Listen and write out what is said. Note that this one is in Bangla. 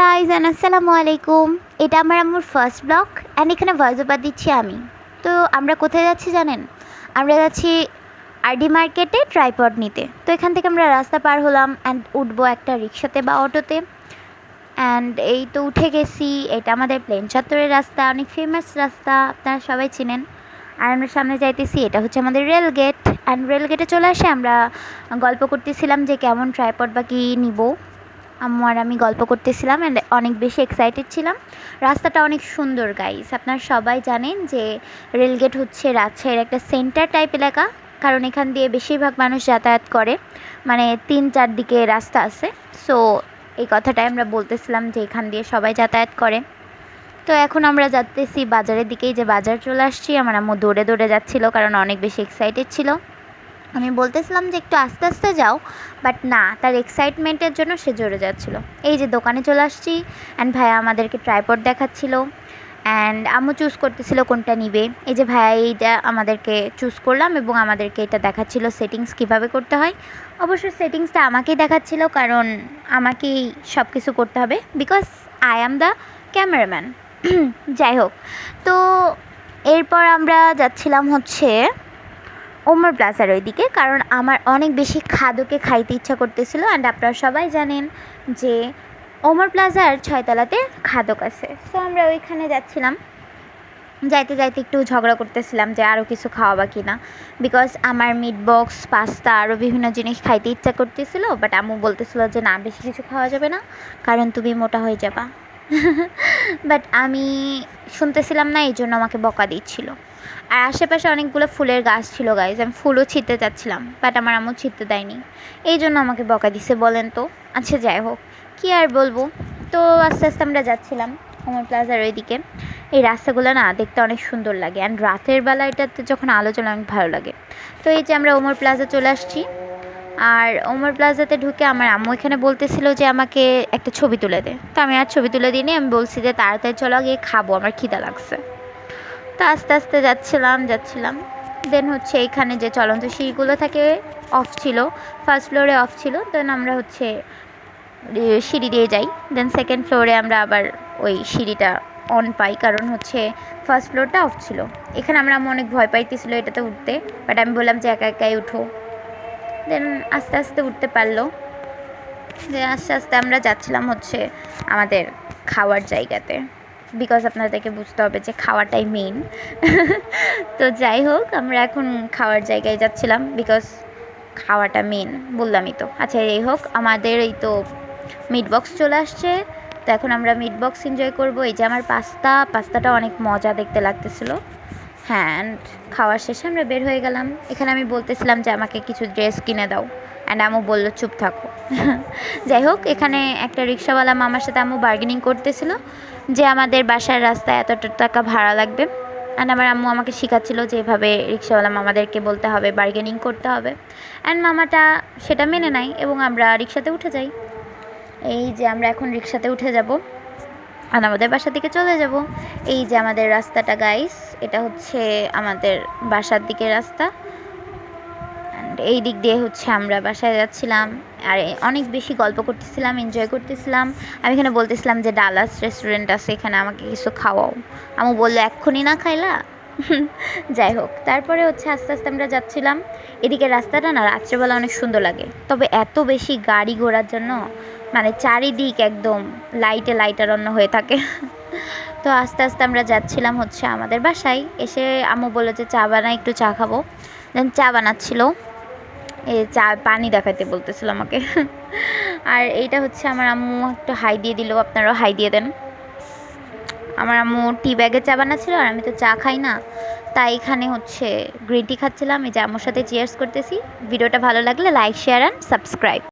গাইজ অ্যান্ড আসসালামু আলাইকুম এটা আমার আমার ফার্স্ট ব্লগ অ্যান্ড এখানে ভয়েস ওভার দিচ্ছি আমি। তো আমরা কোথায় যাচ্ছি জানেন? আমরা যাচ্ছি আরডি মার্কেটে ট্রাইপড নিতে। তো এখান থেকে আমরা রাস্তা পার হলাম অ্যান্ড উঠবো একটা রিক্সাতে বা অটোতে। অ্যান্ড এই তো উঠে গেছি, এটা আমাদের প্লেন চত্বরের রাস্তা, অনেক ফেমাস রাস্তা, আপনারা সবাই চিনেন। আর আমরা সামনে যাইতেছি, এটা হচ্ছে আমাদের রেল গেট অ্যান্ড রেল গেটে চলে আসে আমরা গল্প করতেছিলাম যে কেমন ট্রাইপড বা কী নিব। আম্মু আর আমি গল্প করতেছিলাম অ্যান্ড অনেক বেশি এক্সাইটেড ছিলাম। রাস্তাটা অনেক সুন্দর গাইস আপনারা সবাই জানেন যে রেলগেট হচ্ছে রাজশাহীর একটা সেন্টার টাইপ এলাকা, কারণ এখান দিয়ে বেশিরভাগ মানুষ যাতায়াত করে। মানে তিন চার দিকে রাস্তা আছে। সো এই কথাটাই আমরা বলতেছিলাম যে এখান দিয়ে সবাই যাতায়াত করে। তো এখন আমরা যাচ্তেছি বাজারের দিকেই যে বাজার চলে আসছি। আমার আম্মু দৌড়ে দৌড়ে যাচ্ছিল, কারণ অনেক বেশি এক্সাইটেড ছিল। আমি বলতেছিলাম যে একটু আস্তে আস্তে যাও বাট না, তার এক্সাইটমেন্টের জন্য সে জোরে যাচ্ছিল। এই যে দোকানে চলে আসছি অ্যান্ড ভাইয়া আমাদেরকে ট্রাইপড দেখাচ্ছিলো অ্যান্ড আম্মু চুজ করতেছিল কোনটা নিবে। এই যে ভাইয়া এইটা আমাদেরকে চুজ করলাম এবং আমাদেরকে এটা দেখাচ্ছিল সেটিংস কীভাবে করতে হয়। অবশ্য সেটিংসটা আমাকেই দেখাচ্ছিল, কারণ আমাকেই সব কিছু করতে হবে because I am the cameraman যাই হোক, তো এরপর আমরা যাচ্ছিলাম হচ্ছে ওমর প্লাজার ওইদিকে, কারণ আমার অনেক বেশি খাদকে খাইতে ইচ্ছা করতেছিল অ্যান্ড আপনারা সবাই জানেন যে ওমর প্লাজার ছয়তলাতে খাদক আছে। সো আমরা ওইখানে যাচ্ছিলাম। যাইতে যাইতে একটু ঝগড়া করতেছিলাম যে আরও কিছু খাওয়াবা কি না বিকজ আমার মিট বক্স পাস্তা আরও বিভিন্ন জিনিস খাইতে ইচ্ছা করতেছিল বাট আম্মু বলতেছিল যে না, বেশি কিছু খাওয়া যাবে না, কারণ তুমি মোটা হয়ে যাবা। বাট আমি শুনতেছিলাম না, এই জন্য আমাকে বকা দিচ্ছিল। আর আশেপাশে অনেকগুলো ফুলের গাছ ছিল গাইজ আমি ফুলও ছিঁড়তে চাচ্ছিলাম বাট আমার আম্মু ছিঁড়তে দেয়নি। এই জন্য আমাকে বকা দিছে, বলেন তো। আচ্ছা যাই হোক। কী আর বলব? তো আস্তে আস্তে আমরা যাচ্ছিলাম ওমর প্লাজার ওইদিকে। এই রাস্তাগুলো না দেখতে অনেক সুন্দর লাগে অ্যান্ড রাতের বেলা এটাতে যখন আলো জ্বলে অনেক ভালো লাগে। তো এই যে আমরা ওমর প্লাজা চলে আসছি। আর ওমর প্লাজাতে ঢুকে আমার আম্মু এখানে বলতেছিল যে আমাকে একটা ছবি তুলে দে। তো আমি আর ছবি তুলে দিইনি, আমি বলছি যে তাড়াতাড়ি চলো, গিয়ে খাব, আমার খিদা লাগছে। তো আস্তে আস্তে যাচ্ছিলাম যাচ্ছিলাম। দেন হচ্ছে এইখানে যে চলন্ত সিঁড়িগুলো থাকে অফ ছিল ফার্স্ট ফ্লোরে অফ ছিল দেন আমরা হচ্ছে সিঁড়ি দিয়ে যাই। দেন সেকেন্ড ফ্লোরে আমরা আবার ওই সিঁড়িটা অন পাই, কারণ হচ্ছে ফার্স্ট ফ্লোরটা অফ ছিল। এখানে আমরা অনেক ভয় পাইতেছিলো এটাতে উঠতে বাট আমি বললাম যে একা একাই উঠো। দেন আস্তে আস্তে উঠতে পারল। যে আস্তে আস্তে আমরা যাচ্ছিলাম হচ্ছে আমাদের খাওয়ার জায়গাতে। বিকজ আপনাদেরকে বুঝতে হবে যে খাওয়াটাই মেইন তো যাই হোক, আমরা এখন খাওয়ার জায়গায় যাচ্ছিলাম বিকজ খাওয়াটা মেন বললামই তো। আচ্ছা এই হোক, আমাদের এই তো মিট বক্স চলে আসছে। তো এখন আমরা মিট বক্স এনজয় করব। এই যে আমার পাস্তা, পাস্তাটা অনেক মজা দেখতে লাগতেছিলো। হ্যাঁ অ্যান্ড খাওয়ার শেষে আমরা বের হয়ে গেলাম। এখানে আমি বলতেছিলাম যে, আমাকে কিছু ড্রেস কিনে দাও। অ্যান্ড আমু বলল, চুপ থাকো। যাই হোক, এখানে একটা রিক্সাওয়ালা মামার সাথে আমু বার্গেনিং করতেছিল যে, আমাদের বাসার রাস্তায় এতটা টাকা ভাড়া লাগবে। অ্যান্ড আমার আম্মু আমাকে শেখাচ্ছিল যে, এভাবে রিক্সাওয়ালা মামাদেরকে বলতে হবে বার্গেনিং করতে হবে। অ্যান্ড মামাটা সেটা মেনে নেয় এবং আমরা রিক্সাতে উঠে যাই। এই যে, আমরা এখন রিক্সাতে উঠে যাব। আর আমাদের বাসার দিকে চলে যাব। এই যে আমাদের রাস্তাটা গাইস এটা হচ্ছে আমাদের বাসার দিকের রাস্তা। এই দিক দিয়ে হচ্ছে আমরা বাসায় যাচ্ছিলাম। আর অনেক বেশি গল্প করতেছিলাম এনজয় করতেছিলাম। আমি এখানে বলতেছিলাম যে ডালাস রেস্টুরেন্ট আছে, এখানে আমাকে কিছু খাওয়াও। আমি বলল, এক্ষুনি না খাইলা? যাই হোক, তারপরে হচ্ছে আস্তে আস্তে আমরা যাচ্ছিলাম। এদিকে রাস্তাটা না রাত্রেবেলা অনেক সুন্দর লাগে। তবে এত বেশি গাড়ি ঘোড়ার জন্য মানে চারিদিক একদম লাইটে লাইটারণ্য হয়ে থাকে। তো আস্তে আস্তে আমরা যাচ্ছিলাম হচ্ছে আমাদের বাসায়। এসে আম্মু বলল যে, চা বানাই, একটু চা খাব। দেন চা বানাচ্ছিল। এ চা, পানি দেখাতে বলতেছিল আমাকে। আর এইটা হচ্ছে আমার আম্মু একটু হাই দিয়ে দিল, আপনারাও হাই দিয়ে দেন। আমার আম্মু টি ব্যাগে চা বানাচ্ছিল আর আমি তো চা খাই না। তাই এখানে হচ্ছে গ্রিন টি খাচ্ছিলাম। এই যে আম্মুর সাথে চেয়ার্স করতেছি। ভিডিওটা ভালো লাগলে লাইক শেয়ার অ্যান্ড সাবস্ক্রাইব